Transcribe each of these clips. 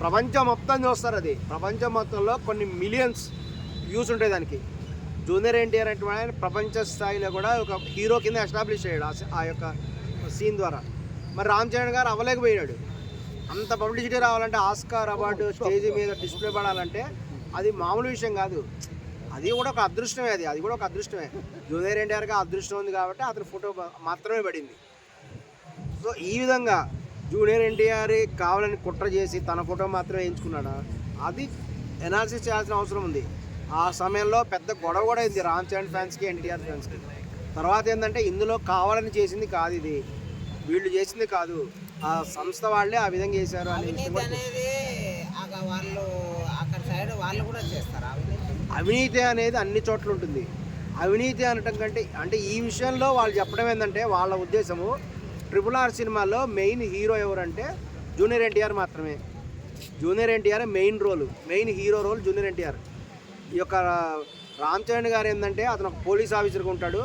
ప్రపంచం మొత్తం చూస్తారు అది. ప్రపంచం మొత్తంలో కొన్ని మిలియన్స్ వ్యూస్ ఉంటాయి దానికి. జూనియర్ ఎన్టీఆర్ అంటే ఆయన ప్రపంచ స్థాయిలో కూడా ఒక హీరో కింద ఎస్టాబ్లిష్ అయ్యాడు ఆ యొక్క సీన్ ద్వారా. మరి రామ్ చరణ్ గారు అవ్వలేకపోయాడు అంత పబ్లిసిటీ రావాలంటే ఆస్కార్ అవార్డు స్టేజ్ మీద డిస్ప్లే పడాలంటే అది మామూలు విషయం కాదు. అది కూడా ఒక అదృష్టమే అది. అది కూడా ఒక అదృష్టమే. జూనియర్ ఎన్టీఆర్గా అదృష్టం ఉంది కాబట్టి అతని ఫోటో మాత్రమే పడింది. సో ఈ విధంగా జూనియర్ ఎన్టీఆర్ కావాలని కుట్ర చేసి తన ఫోటో మాత్రమే ఎంచుకున్నాడా అది ఎనాలిసిస్ చేయాల్సిన అవసరం ఉంది. ఆ సమయంలో పెద్ద గొడవ కూడా అయింది రామ్ చరణ్ ఫ్యాన్స్కి ఎన్టీఆర్ ఫ్యాన్స్కి తర్వాత ఏంటంటే ఇందులో కావాలని చేసింది కాదు ఇది. వీళ్ళు చేసింది కాదు. ఆ సంస్థ వాళ్ళే ఆ విధంగా చేశారు అనేది వాళ్ళు అక్కడ సైడ్ వాళ్ళు కూడా చేస్తారు అవినీతి అనేది అన్ని చోట్ల ఉంటుంది. అవినీతి అనటం కంటే అంటే ఈ విషయంలో వాళ్ళు చెప్పడం ఏంటంటే వాళ్ళ ఉద్దేశము ట్రిపుల్ ఆర్ సినిమాలో మెయిన్ హీరో ఎవరంటే జూనియర్ ఎన్టీఆర్ మాత్రమే. Junior NTR main role main hero role junior NTR. ఈ యొక్క రామ్ చరణ్ గారు ఏంటంటే అతను ఒక పోలీస్ ఆఫీసర్గా ఉంటాడు.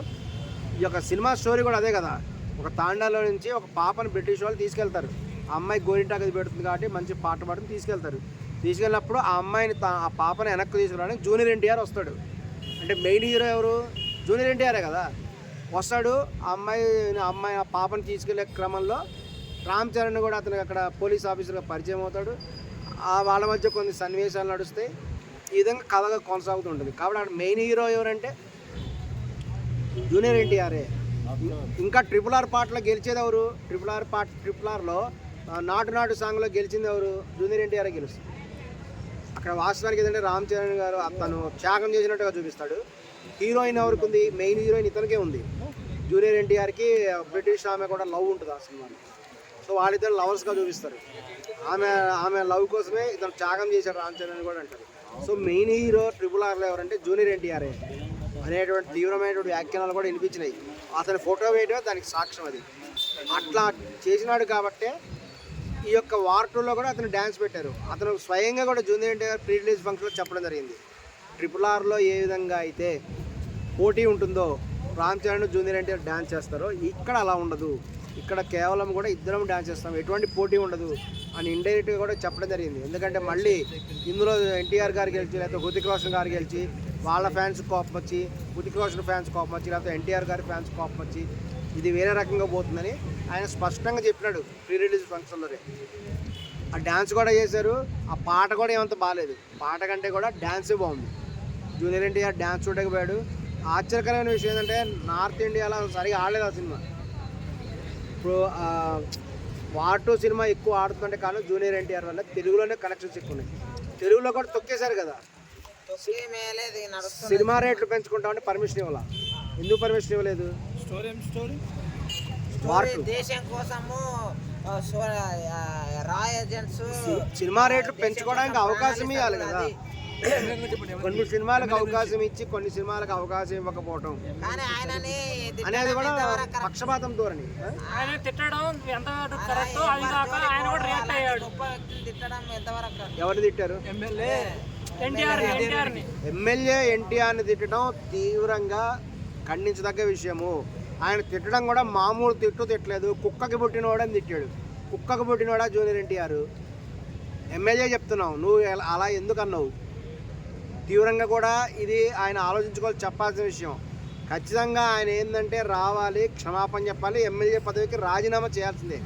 ఈ యొక్క సినిమా స్టోరీ కూడా అదే కదా. ఒక తాండాలో నుంచి ఒక పాపను బ్రిటిష్ వాళ్ళు తీసుకెళ్తారు. ఆ అమ్మాయి గోరింటాకు అది పెడుతుంది కాబట్టి మంచి పాట పాడుతుంది తీసుకెళ్తారు. తీసుకెళ్ళినప్పుడు ఆ అమ్మాయిని ఆ పాపను వెనక్కి తీసుకురావడానికి జూనియర్ ఎన్టీఆర్ వస్తాడు. అంటే మెయిన్ హీరో ఎవరు? జూనియర్ ఎన్టీఆరే కదా. వస్తాడు. ఆ అమ్మాయి అమ్మాయి ఆ పాపను తీసుకెళ్ళే క్రమంలో రామ్ చరణ్ కూడా అతనికి అక్కడ పోలీస్ ఆఫీసర్గా పరిచయం అవుతాడు. ఆ వాళ్ళ మధ్య కొన్ని సన్నివేశాలు నడుస్తాయి. ఈ విధంగా కథగా కొనసాగుతుంటుంది కాబట్టి అక్కడ మెయిన్ హీరో ఎవరంటే జూనియర్ ఎన్టీఆర్ఏ ఇంకా ట్రిపుల్ ఆర్ పాటలో గెలిచేది ఎవరు? ట్రిపుల్ ఆర్ పాట ట్రిపుల్ ఆర్లో నాటు నాటు సాంగ్లో గెలిచింది ఎవరు? జూనియర్ ఎన్టీఆర్ గెలుస్తుంది అక్కడ వాస్తవానికి ఏంటంటే రామ్ చరణ్ గారు తను త్యాగం చేసినట్టుగా చూపిస్తాడు. హీరోయిన్ ఎవరికి ఉంది? మెయిన్ హీరోయిన్ ఇతనికే ఉంది. జూనియర్ ఎన్టీఆర్కి బ్రిటిష్ ఆమె కూడా లవ్ ఉంటుంది ఆ సినిమాలో. సో వాళ్ళిద్దరు లవర్స్గా చూపిస్తారు. ఆమె ఆమె లవ్ కోసమే ఇతను త్యాగం చేశారు రామ్ చరణ్ కూడా అంటారు. సో మెయిన్ హీరో ట్రిపుల్ ఆర్లో ఎవరంటే జూనియర్ ఎన్టీఆర్ఏ అనేటువంటి తీవ్రమైనటువంటి వ్యాఖ్యానాలు కూడా వినిపించినాయి. అతని ఫోటో వేయడమే దానికి సాక్ష్యం అది. అట్లా చేసినాడు కాబట్టే ఈ యొక్క వార్టూలో కూడా అతను డ్యాన్స్ పెట్టారు. అతను స్వయంగా కూడా జూనియర్ ఎన్టీఆర్ ప్రీ రిలీజ్ ఫంక్షన్లో చెప్పడం జరిగింది. ట్రిపుల్ ఆర్లో ఏ విధంగా అయితే పోటీ ఉంటుందో రామ్ చరణ్ జూనియర్ అంటే డ్యాన్స్ చేస్తారో ఇక్కడ అలా ఉండదు. ఇక్కడ కేవలం కూడా ఇద్దరం డ్యాన్స్ చేస్తాం. ఎటువంటి పోటీ ఉండదు అని ఇండైరెక్ట్గా కూడా చెప్పడం జరిగింది. ఎందుకంటే మళ్ళీ ఇందులో ఎన్టీఆర్ గారు గెలిచి లేకపోతే హృతిక్ రోషన్ గారు గెలిచి వాళ్ళ ఫ్యాన్స్ కోపం వచ్చి హృతిక్ రోషన్ ఫ్యాన్స్ కోపం వచ్చి లేకపోతే ఎన్టీఆర్ గారి ఫ్యాన్స్ కోపం వచ్చి ఇది వేరే రకంగా పోతుందని ఆయన స్పష్టంగా చెప్పినాడు ప్రీ రిలీజ్ ఫంక్షన్లోనే ఆ డ్యాన్స్ కూడా చేశారు. ఆ పాట కూడా ఏమంత బాగాలేదు పాట కంటే కూడా డ్యాన్సే బాగుంది. జూనియర్ ఎన్టీఆర్ డ్యాన్స్ చూడకపోయాడు ఆశ్చర్యకరమైన విషయం ఏంటంటే నార్త్ ఇండియాలో సరిగా ఆడలేదు ఆ సినిమా. ఇప్పుడు ఆ, వార్ టూ సినిమా ఎక్కువ ఆడుతుంటే కారణం జూనియర్ ఎన్టీఆర్ వల్ల తెలుగులోనే కనెక్షన్స్ ఎక్కువ ఉన్నాయి. తెలుగులో కూడా తొక్కేశారు కదా. సినిమా రేట్లు పెంచుకుంటామంటే పర్మిషన్ ఇవ్వాల? ఎందుకు పర్మిషన్ ఇవ్వలేదు? దేశం కోసము ఏజెంట్స్ సినిమా రేట్లు పెంచుకోవడానికి అవకాశం ఇవ్వాలి కదా. కొన్ని సినిమాలకు అవకాశం ఇచ్చి కొన్ని సినిమాలకు అవకాశం ఇవ్వకపోవటం. కానీ ఆయనని అనేది కూడా? పక్షపాతం ధోరణి. ఆ? ఆయన తిట్టడం ఎంత కరెక్ట్ అలా అది కాక ఎవరి ఆయన కూడా రియాక్ట్ అయ్యాడు? ఎవరిని తిట్టారు? ఎమ్మెల్యే. ఎన్టీఆర్ ఎన్టీఆర్ని ఎమ్మెల్యే ఎన్టీఆర్ని తిట్టడం తీవ్రంగా ఖండించదగ్గ విషయము. ఆయన తిట్టడం కూడా మామూలు తిట్టు తిట్టలేదు. కుక్కకి పుట్టినవాడని తిట్టాడు. కుక్కకి పుట్టినవాడా జూనియర్ ఎన్టీఆర్? ఎమ్మెల్యే చెప్తున్నావు. నువ్వు అలా ఎందుకు అన్నావు? తీవ్రంగా కూడా ఇది ఆయన ఆలోచించుకోవాలి చెప్పాల్సిన విషయం. ఖచ్చితంగా ఆయన ఏంటంటే రావాలి క్షమాపణ చెప్పాలి ఎమ్మెల్యే పదవికి రాజీనామా చేయాల్సిందే.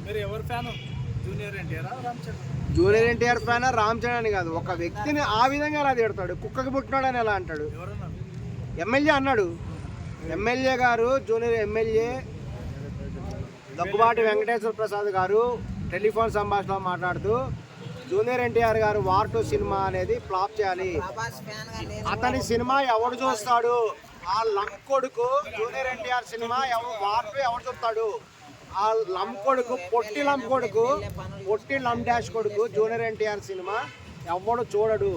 Junior NTR fan? Ram Charan అని కాదు. ఒక వ్యక్తిని ఆ విధంగా ఎలా తిడతాడు కుక్కకి పుట్టినాడు అని ఎలా అంటాడు? ఎమ్మెల్యే అన్నాడు. ఎమ్మెల్యే గారు జూనియర్ ఎమ్మెల్యే దగ్గుబాటి వెంకటేశ్వర ప్రసాద్ గారు టెలిఫోన్ సంభాషణలో మాట్లాడుతూ జూనియర్ ఎన్టీఆర్ గారు వార్ టూ సినిమా అనేది ఫ్లాప్ చేయాలి. అతని సినిమా ఎవడు చూస్తాడు? ఆ లం కొడుకు junior NTR cinema war two ఎవడు చూస్తాడు? ఆ లం కొడుకు పొట్టి లం కొడుకు పొట్టి లం డాష్ కొడుకు జూనియర్ ఎన్టీఆర్ సినిమా ఎవడు చూడడు?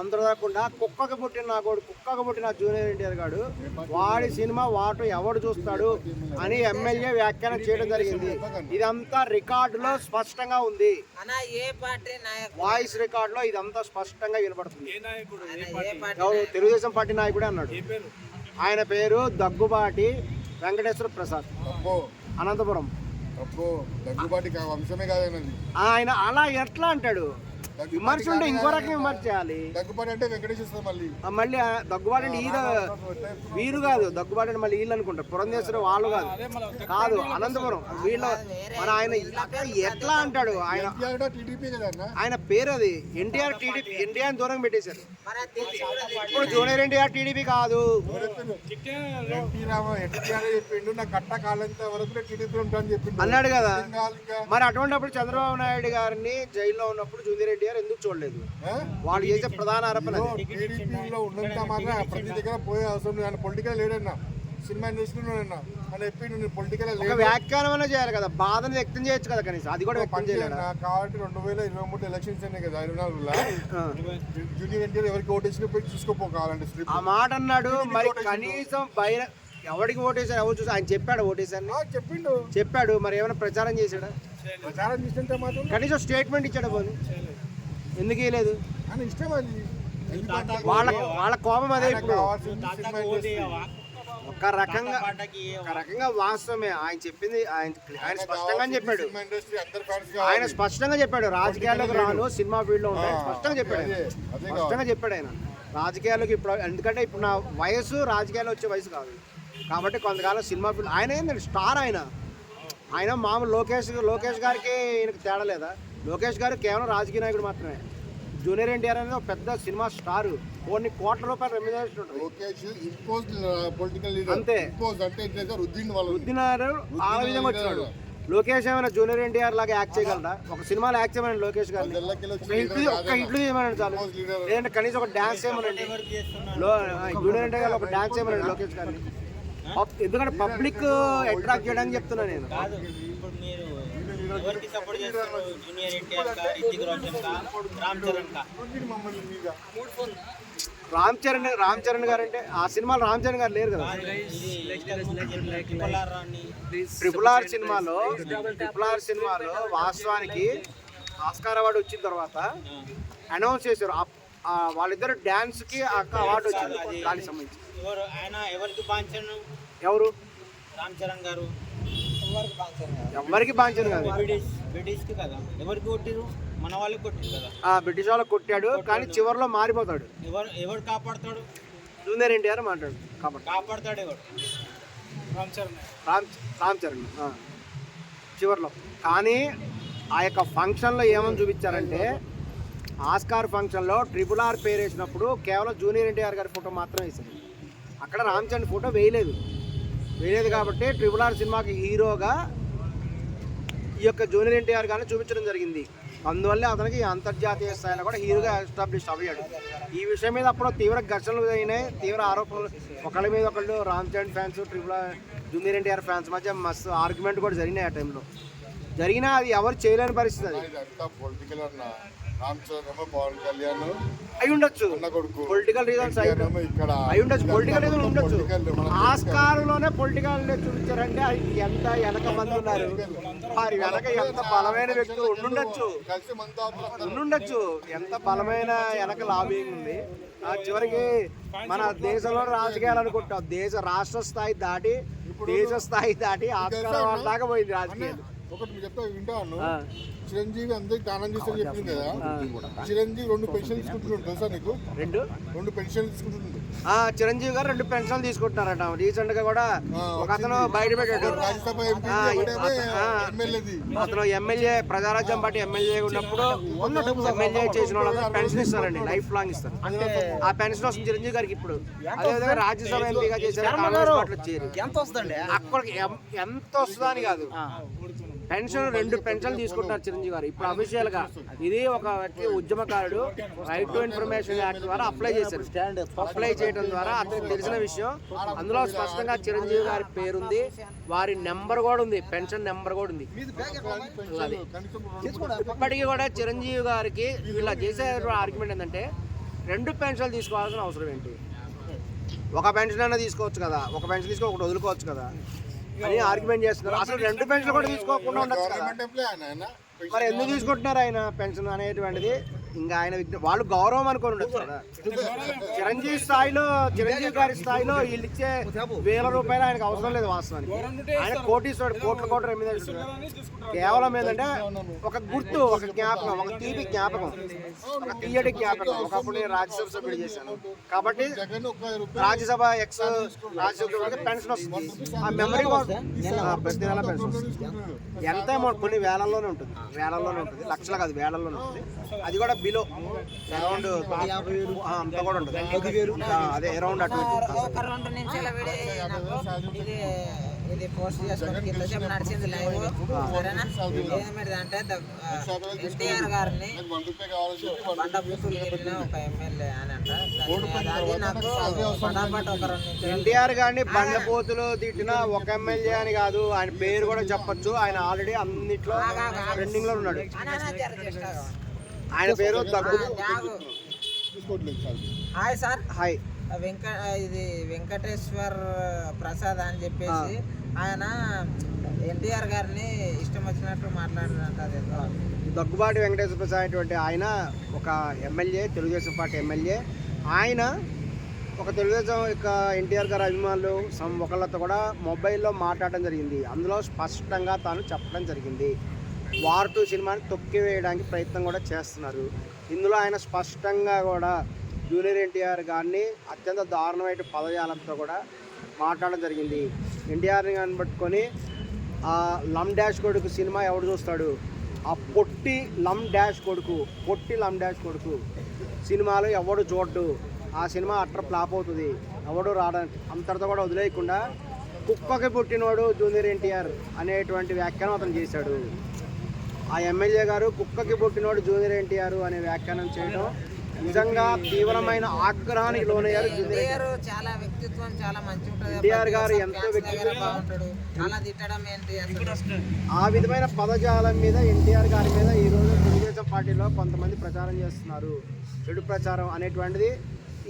అందరూ కాకుండా కుక్కకు పుట్టిన నా కొడుకు కుక్కకు పుట్టిన జూనియర్ ఎన్టీఆర్ గాడు వాడి సినిమా వాటు ఎవడు చూస్తాడు అని ఎమ్మెల్యే వ్యాఖ్యానం చేయడం జరిగింది. ఇదంతా రికార్డులో స్పష్టంగా ఉంది. అన్న ఏ పార్టీ నాయకుడు? వాయిస్ రికార్డులో ఇదంతా స్పష్టంగా వినపడుతుంది. తెలుగుదేశం పార్టీ నాయకుడే అన్నాడు. ఆయన పేరు దగ్గుబాటి వెంకటేశ్వర ప్రసాద్. అనంతపురం. దగ్గుబాటి వంశమే ఆయన అలా ఎట్లా అంటాడు? విమర్శ ఉంటే ఇంకో రకం విమర్శ చేయాలి. దగ్గుపాటి అంటే వెంకటేశ్వర మళ్ళీ. ఆ మళ్ళీ దగ్గుబాటు అంటే వీరు కాదు దగ్గుబాటు అంటే మళ్ళీ వీళ్ళు అనుకుంటారు పురంధేశ్వరం వాళ్ళు కాదు. కాదు అనంతపురం. వీళ్ళ మన ఆయన ఎట్లా అంటాడు? ఆయన ఎన్టీఆర్ టీడీపీ కదా అన్న? ఆయన పేరు అది. ఎన్టీఆర్ టీడీపీ ఎన్టీఆర్ దూరం పెట్టేశారు. ఇప్పుడు జూనియర్ ఎన్టీఆర్ టీడీపీ కాదు. అన్నాడు కదా. మరి అటువంటిప్పుడు చంద్రబాబు నాయుడు గారిని జైల్లో ఉన్నప్పుడు జూనియర్ ఎన్టీఆర్ ఎందుకు చూడలేదు? వాళ్ళు చేసే ప్రధాన ఆరోపణ అది. టీడీపీలో ఉన్నంత మాత్రం ప్రతి దగ్గర పోయే అవసరం లేదు. పొలిటికల్ లేడన్నా సినిమా ఇండస్ట్రీలో ఉన్నా అని చెప్పి నేను పొలిటికల్ వ్యాఖ్యానం చేయాలి కదా. బాధను వ్యక్తం చేయొచ్చు కదా కనీసం. అది కూడా వ్యక్తం చేయలేడు? కాబట్టి రెండు వేల ఇరవై మూడు ఎలక్షన్స్ కదా ఇరవై నాలుగులో. ఆ. జూనియర్ ఎన్టీఆర్ ఎవరికి ఓటేసిన పోయి చూసుకోపో కావాలంటే స్లిప్. ఆ మాట అన్నాడు. మరి కనీసం బయట ఎవరికి ఓటేశారు ఎవరు చూసి? ఆయన చెప్పాడు ఓటేశారని ఆ, చెప్పిండు. చెప్పాడు. మరి ఏమైనా ప్రచారం చేశాడా? ప్రచారం చేస్తుంటే మాత్రం కనీసం స్టేట్మెంట్ ఇచ్చాడు పోనీ? ఎందుకు ఆయన ఇష్టం అది. వాళ్ళ వాళ్ళ కోపం అదే ఇప్పుడు. ఒక రకంగా ఒక రకంగా వాస్తవమే. ఆయన చెప్పింది ఆయన ఆయన స్పష్టంగా చెప్పాడు. ఆయన స్పష్టంగా చెప్పాడు. రాజకీయాల్లోకి రాను సినిమా ఫీల్డ్లో ఉంటాయి ఆ, స్పష్టంగా చెప్పాడు స్పష్టంగా చెప్పాడు ఆయన. రాజకీయాల్లోకి ఇప్పుడు ఎందుకంటే ఇప్పుడు నా వయసు రాజకీయాల్లో వచ్చే వయసు కాదు. కాబట్టి కొంతకాలం సినిమా ఫీల్డ్ ఆయన ఏంటంటే స్టార్ ఆయన. ఆయన మామూలు లోకేష్ లోకేష్ గారికి ఈయనకి తేడా లేదా? లోకేష్ గారు కేవలం రాజకీయ నాయకుడు మాత్రమే. జూనియర్ ఎన్టీఆర్ అనేది ఒక పెద్ద సినిమా స్టార్. కొన్ని కోట్ల రూపాయలు రెమ్యునరేషన్ ఉంటుంది. లోకేష్ ఇంపోజ్ పొలిటికల్ లీడర్ అంతే. ఇంపోజ్ అంటే ఇట్లా రుద్దిండు వాళ్ళు రుద్దినారు ఆ విధంగా వచ్చినాడు. లోకేష్ ఏమైనా జూనియర్ ఎన్టీఆర్ లాగా యాక్ట్ చేయగలరా ఒక సినిమాలో యాక్ట్ చేయమని లోకేష్ గారిని. తెల్లకెళ్ళి ఒక ఒక్క హిట్లు చేయమని చాలు. లేదంటే కనీసం ఒక డాన్స్ చేయమనండి జూనియర్ ఎన్టీఆర్ గారు ఒక డాన్స్ చేయమనండి లోకేష్ గారిని. పబ్- ఎందుకంటే పబ్లిక్ అట్రాక్ట్ చేయడానికి చెప్తున్నా నేను. ఎవరికి సపోర్ట్ చేస్తారు జూనియర్ ఎన్టీఆర్ కా రితిక్ రోషన్ కా రామ్ చరణ్ కా? రామ్ చరణ్ రామ్ చరణ్ గారు అంటే ఆ సినిమాలో రామ్ చరణ్ గారు లేరు కదా? ట్రిపుల్ ఆర్ సినిమాలో ట్రిపుల్ ఆర్ సినిమాలో వాస్తవానికి ఆస్కార్ అవార్డు వచ్చిన తర్వాత అనౌన్స్ చేశారు. వాళ్ళిద్దరు డాన్స్కి అవార్డు వచ్చింది దానికి సంబంధించి. ఎవరు ఆయన ఎవరికి ఎవరు? రామ్ చరణ్ గారు. ఎవరికి బాంచను కాదు. బ్రిటిష్ బ్రిటిష్కి కదా. ఎవరికి కొట్టిరు? మన వాళ్ళకి కొట్టిరు కదా. ఆ బ్రిటిష్ వాళ్ళకి కొట్టాడు కానీ చివరిలో మారిపోతాడు. ఎవరు ఎవరు కాపాడతాడు? జూనియర్ ఎన్టీఆర్ మాట్లాడు కాపాడతాడు ఎవరు రామ్ చరణ్. రామ్ రామ్ చరణ్ ఆ. చివర్లో. కానీ ఆ యొక్క ఫంక్షన్లో ఏమని చూపించారంటే ఆస్కార్ ఫంక్షన్లో ట్రిపుల్ ఆర్ పేరు వేసినప్పుడు కేవలం జూనియర్ ఎన్టీఆర్ గారి ఫోటో మాత్రమే వేశారు. అక్కడ రామ్ చరణ్ ఫోటో వేయలేదు. వేయలేదు కాబట్టి ట్రిపుల్ ఆర్ సినిమాకి హీరోగా ఈ యొక్క జూనియర్ ఎన్టీఆర్ గారిని చూపించడం జరిగింది. అందువల్ల అతనికి అంతర్జాతీయ స్థాయిలో కూడా హీరోగా ఎస్టాబ్లిష్ అయ్యాడు. ఈ విషయం మీద అప్పుడు తీవ్ర ఘర్షణలు అయినాయి తీవ్ర ఆరోపణలు ఒకళ్ళ మీద ఒకళ్ళు Ram Charan fans triple junior NTR fans మధ్య మస్తు ఆర్గ్యుమెంట్ కూడా జరిగినాయి ఆ టైంలో జరిగినా అది ఎవరు చేయలేని పరిస్థితి అది. రామ్ చరణ్ పవన్ కళ్యాణ్ అయి ఉండొచ్చు. పొలిటికల్ రీజన్స్ ఇక్కడ అయి ఉండొచ్చు. పొలిటికల్ రీజన్ ఉండొచ్చు. ఆస్కారులోనే పొలిటికల్ చూపించారంటే ఎంత వెనక మంది ఉన్నారు. వారి వెనక ఎంత బలమైన వ్యక్తులు ఉండుండొచ్చు. ఉండుండొచ్చు. ఎంత బలమైన వెనక లాబింగ్ ఉంది. చివరికి మన దేశంలో రాజకీయాలు అనుకుంటాం. దేశ రాష్ట్ర స్థాయి దాటి దేశ స్థాయి దాటి ఆస్కారం దాకా పోయింది రాజకీయాలు. ఒకటి మీరు చెప్తా వింటాను. చిరంజీవి అందరికి దానం చేస్తారని చెప్పింది కదా. చిరంజీవి రెండు పెన్షన్ తీసుకుంటున్నాడు తెలుసా నీకు? రెండు? రెండు పెన్షన్ తీసుకుంటుండు. ఆ చిరంజీవి గారు రెండు పెన్షన్లు తీసుకుంటున్నారట. రీసెంట్గా కూడా ఒక అతను బయట పెట్టాడు అతను ఎమ్మెల్యే ప్రజారాజ్యం పార్టీ ఎమ్మెల్యే ఉన్నప్పుడు ఎమ్మెల్యే చేసిన వాళ్ళందరూ పెన్షన్ ఇస్తారండి లైఫ్ లాంగ్ ఇస్తారు. ఆ పెన్షన్ వస్తుంది చిరంజీవి గారికి ఇప్పుడు. అదేవిధంగా రాజ్యసభ ఎంపీగా చేశారు కాంగ్రెస్ పార్టీలో చేరి. ఎంత వస్తుంది అక్కడికి ఎంత వస్తుందని కాదు. పెన్షన్ రెండు పెన్షన్లు తీసుకుంటున్నారు చిరంజీవి గారు. ఇప్పుడు అఫీషియల్గా ఇది ఒక వ్యక్తి ఉద్యమకారుడు. రైట్ టు ఇన్ఫర్మేషన్ యాక్ట్ ద్వారా అప్లై చేశారు. అప్లై చేయడం ద్వారా అతనికి తెలిసిన విషయం. అందులో స్పష్టంగా చిరంజీవి గారి పేరుంది. వారి నెంబర్ కూడా ఉంది. పెన్షన్ నెంబర్ కూడా ఉంది. ఇప్పటికీ కూడా చిరంజీవి గారికి వీళ్ళ చేసే ఆర్గ్యుమెంట్ ఏంటంటే రెండు పెన్షన్లు తీసుకోవాల్సిన అవసరం ఏంటి? ఒక పెన్షన్ అయినా తీసుకోవచ్చు కదా. ఒక పెన్షన్ తీసుకో ఒకటి వదులుకోవచ్చు కదా. అని ఆర్గ్యుమెంట్ చేస్తున్నారు. అసలు రెండు పెన్షన్లు కూడా తీసుకోకుండా ఉండొచ్చు మరి ఎందుకు తీసుకుంటున్నారు ఆయన పెన్షన్ అనేటువంటిది? ఇంకా ఆయన వాళ్ళు గౌరవం అనుకొని ఉండొచ్చు కదా. చిరంజీవి స్థాయిలో చిరంజీవి గారి స్థాయిలో వీళ్ళు ఇచ్చే వేల రూపాయలు ఆయనకు అవసరం లేదు వాస్తవానికి. ఆయన కోటీశ్వరుడు కోట్ల కోట్ల రెమ్యూనరేషన్ కేవలం ఏంటంటే ఒక గుర్తు ఒక జ్ఞాపకం ఒక తీపి జ్ఞాపకం ఒక తీయటి జ్ఞాపకం. ఒకప్పుడు నేను రాజ్యసభ సభ్యుడు చేశాను. కాబట్టి రాజ్యసభ ఎక్స్ రాజ్యసభ పెన్షన్ వస్తుంది. ఆ మెమరీ కోసం ప్రతి నెల పెన్షన్ వస్తుంది. ఎంత అమౌంట్? కొన్ని వేలల్లోనే ఉంటుంది. వేలల్లోనే ఉంటుంది. లక్షలు కాదు వేలల్లోనే ఉంటుంది. అది కూడా బిలో అరౌండ్ అంత కూడా ఉంటుంది. అదే అరౌండ్ అటు ఇది పోస్ట్ చేసుకుని కింద చెప్పి నడిచింది లైవ్. సరేనా? ఏమిటి అంటే ఎన్టీఆర్ గారిని బండ బూతులు తిరిగిన ఒక ఎమ్మెల్యే అని అంట. అది నాకు ఒక ఎన్టీఆర్ గారిని బండపోతులు తిట్టిన ఒక ఎమ్మెల్యే అని కాదు. ఆయన పేరు కూడా చెప్పొచ్చు. ఆయన ఆల్రెడీ అన్నిట్లో ట్రెండింగ్లో ఉన్నాడు. ఆయన పేరు దగ్గు హాయ్ సార్. హాయ్. వెంక ఇది వెంకటేశ్వర్ ప్రసాద్ అని చెప్పేసి ఆయన ఎన్టీఆర్ గారిని ఇష్టం వచ్చినట్టు మాట్లాడినట్టు అది దగ్గుబాటి వెంకటేశ్వర ప్రసాద్ అనేటువంటి ఆయన ఒక ఎమ్మెల్యే తెలుగుదేశం పార్టీ ఎమ్మెల్యే. ఆయన ఒక తెలుగుదేశం యొక్క ఎన్టీఆర్ గారి అభిమానులు సమ్ ఒకళ్ళతో కూడా మొబైల్లో మాట్లాడడం జరిగింది. అందులో స్పష్టంగా తాను చెప్పడం జరిగింది. వార్ టూ సినిమాని తొక్కి వేయడానికి ప్రయత్నం కూడా చేస్తున్నారు. ఇందులో ఆయన స్పష్టంగా కూడా జూనియర్ ఎన్టీఆర్ గారిని అత్యంత దారుణమైన పదజాలంతో కూడా మాట్లాడడం జరిగింది. ఎన్టీఆర్ని కానీ పట్టుకొని ఆ లమ్ డాష్ కొడుకు సినిమా ఎవడు చూస్తాడు? ఆ పొట్టి లమ్ డాష్ కొడుకు పొట్టి లమ్ డాష్ కొడుకు సినిమాలు ఎవడు చూడ్డు? ఆ సినిమా అట్ర ఫ్లాప్ అవుతుంది. ఎవడు రావడానికి అంతటితో కూడా వదిలేయకుండా కుక్కకి పుట్టినోడు జూనియర్ ఎన్టీఆర్ అనేటువంటి వ్యాఖ్యానం అతను చేశాడు. ఆ ఎమ్మెల్యే గారు కుక్కకి పుట్టినోడు జూనియర్ ఎన్టీఆర్ అనే వ్యాఖ్యానం చేయడం నిజంగా తీవ్రమైన ఆగ్రహానికి లోనయ్యారు ఎన్టీఆర్ చాలా వ్యక్తిత్వం చాలా మంచి ఉంటుంది ఎన్టీఆర్ గారు ఎంతో వ్యక్తిత్వం. బాగుంటాడు అలా తిట్టడం ఏంటి ఆ విధమైన పదజాలం మీద ఎన్టీఆర్ గారి మీద ఈరోజు తెలుగుదేశం పార్టీలో కొంతమంది ప్రచారం చేస్తున్నారు. చెడు ప్రచారం అనేటువంటిది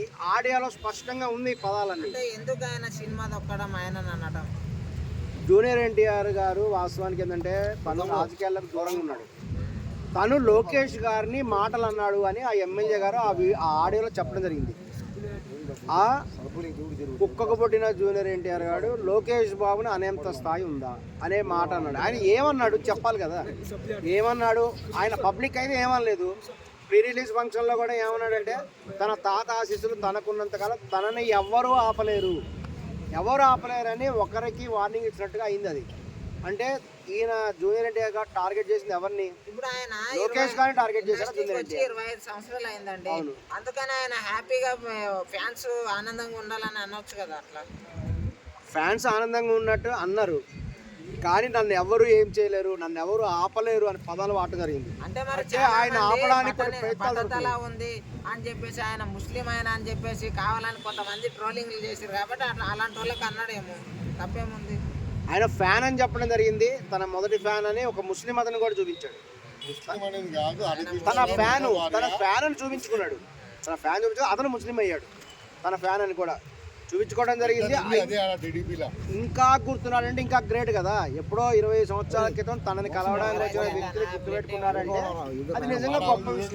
ఈ ఆడియోలో స్పష్టంగా ఉంది ఈ పదాలన్నీ. అంటే ఎందుకు ఆయన సినిమా దొక్కడం ఆయన అనడం? జూనియర్ ఎన్టీఆర్ గారు వాస్తవానికి ఏంటంటే తను రాజకీయాలకు దూరంగా ఉన్నాడు. తను లోకేష్ గారిని మాటలు అన్నాడు అని ఆ ఎమ్మెల్యే గారు ఆ ఆ ఆడియోలో చెప్పడం జరిగింది. ఆ కుక్కకు పుట్టిన జూనియర్ ఎన్టీఆర్ గారు లోకేష్ బాబుని అనేంత స్థాయి ఉందా అనే మాట అన్నాడు. ఆయన ఏమన్నాడు చెప్పాలి కదా. ఏమన్నాడు? ఆయన పబ్లిక్ అయితే ఏమనలేదు. ప్రీ రిలీజ్ ఫంక్షన్లో కూడా ఏమన్నాడంటే తన తాత ఆశీస్సులు తనకున్నంతకాలం తనని ఎవ్వరూ ఆపలేరు. ఎవరు ఆపలేరని ఒకరికి వార్నింగ్ ఇచ్చినట్టుగా అయింది అది. అంటే ఈయన జూనియర్ ఎన్టీఆర్ గారు టార్గెట్ చేసింది ఎవరిని? ఇప్పుడు ఆయన లోకేష్ గారిని టార్గెట్ చేశారు జూనియర్ ఎన్టీఆర్? ఇరవై ఐదు సంవత్సరాలు అయిందండి. అందుకని ఆయన హ్యాపీగా ఫ్యాన్స్ ఆనందంగా ఉండాలని అనొచ్చు కదా అట్లా. ఫ్యాన్స్ ఆనందంగా ఉన్నట్టు అన్నారు. కానీ నన్ను ఎవరు ఏం చేయలేరు నన్ను ఎవరు ఆపలేరు అని పదాలు వాడటం జరిగింది. అంటే మరి ఆయన ఆపడానికి అలా. ఉంది అని చెప్పేసి ఆయన ముస్లిం ఆయన అని చెప్పేసి కావాలని కొంతమంది ట్రోలింగ్లు చేశారు కాబట్టి అట్లా అలాంటి వాళ్ళకి అన్నాడేమో. తప్పేముంది? ఆయన ఫ్యాన్ అని చెప్పడం జరిగింది. తన మొదటి ఫ్యాన్ అని ఒక ముస్లిం అతను కూడా చూపించాడు. తన ఫ్యాన్ తన ఫ్యాన్ అని చూపించుకున్నాడు. తన ఫ్యాన్ చూపించు అతను ముస్లిం అయ్యాడు. తన ఫ్యాన్ అని కూడా చూపించుకోవడం జరిగింది. ఇంకా గుర్తున్నాడంటే ఇంకా గ్రేట్ కదా. ఎప్పుడో ఇరవై సంవత్సరాల క్రితం తనని కలవడానికి వచ్చిన వ్యక్తిని గుర్తుపెట్టుకున్నారంటే అది నిజంగా గొప్ప విషయం.